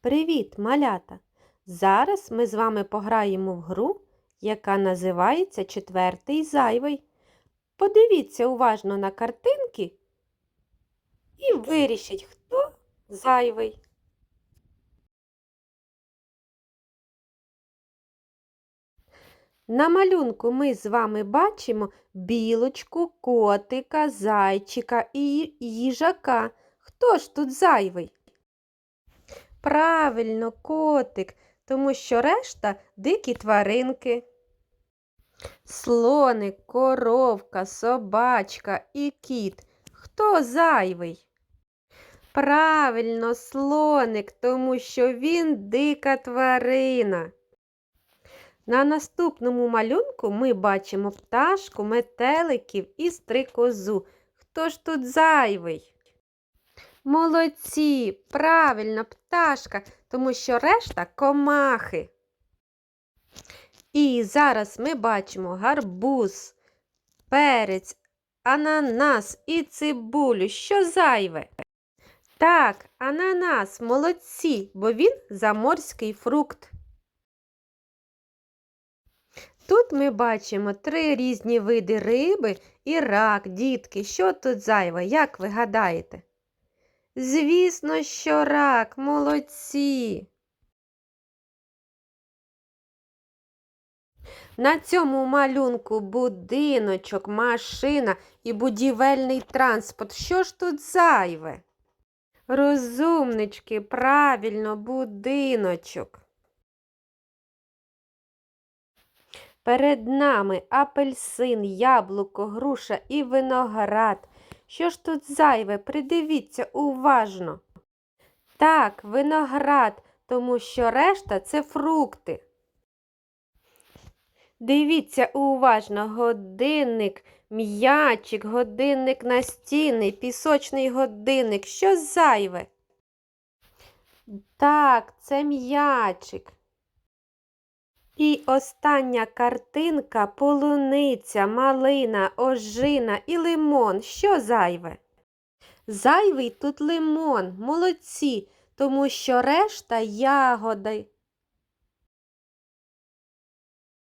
Привіт, малята! Зараз ми з вами пограємо в гру, яка називається Четвертий зайвий. Подивіться уважно на картинки і вирішіть, хто зайвий. На малюнку ми з вами бачимо білочку, котика, зайчика і їжака. Хто ж тут зайвий? Правильно, котик, тому що решта дикі тваринки. Слоник, коровка, собачка і кіт. Хто зайвий? Правильно, слоник, тому що він дика тварина. На наступному малюнку ми бачимо пташку, метеликів і стрикозу. Хто ж тут зайвий? Молодці, правильно, пташка, тому що решта комахи. І зараз ми бачимо гарбуз, перець, ананас і цибулю. Що зайве? Так, ананас, молодці, бо він заморський фрукт. Тут ми бачимо три різні види риби і рак, дітки. Що тут зайве, як ви гадаєте? Звісно, що рак, молодці. На цьому малюнку будиночок, машина і будівельний транспорт. Що ж тут зайве? Розумнички, правильно, будиночок. Перед нами апельсин, яблуко, груша і виноград. Що ж тут зайве? Придивіться уважно. Так, виноград, тому що решта це фрукти. Дивіться уважно, годинник, м'ячик, годинник настінний, пісочний годинник. Що зайве? Так, це м'ячик. І остання картинка полуниця, малина, ожина і лимон. Що зайве? Зайвий тут лимон, молодці, тому що решта ягоди.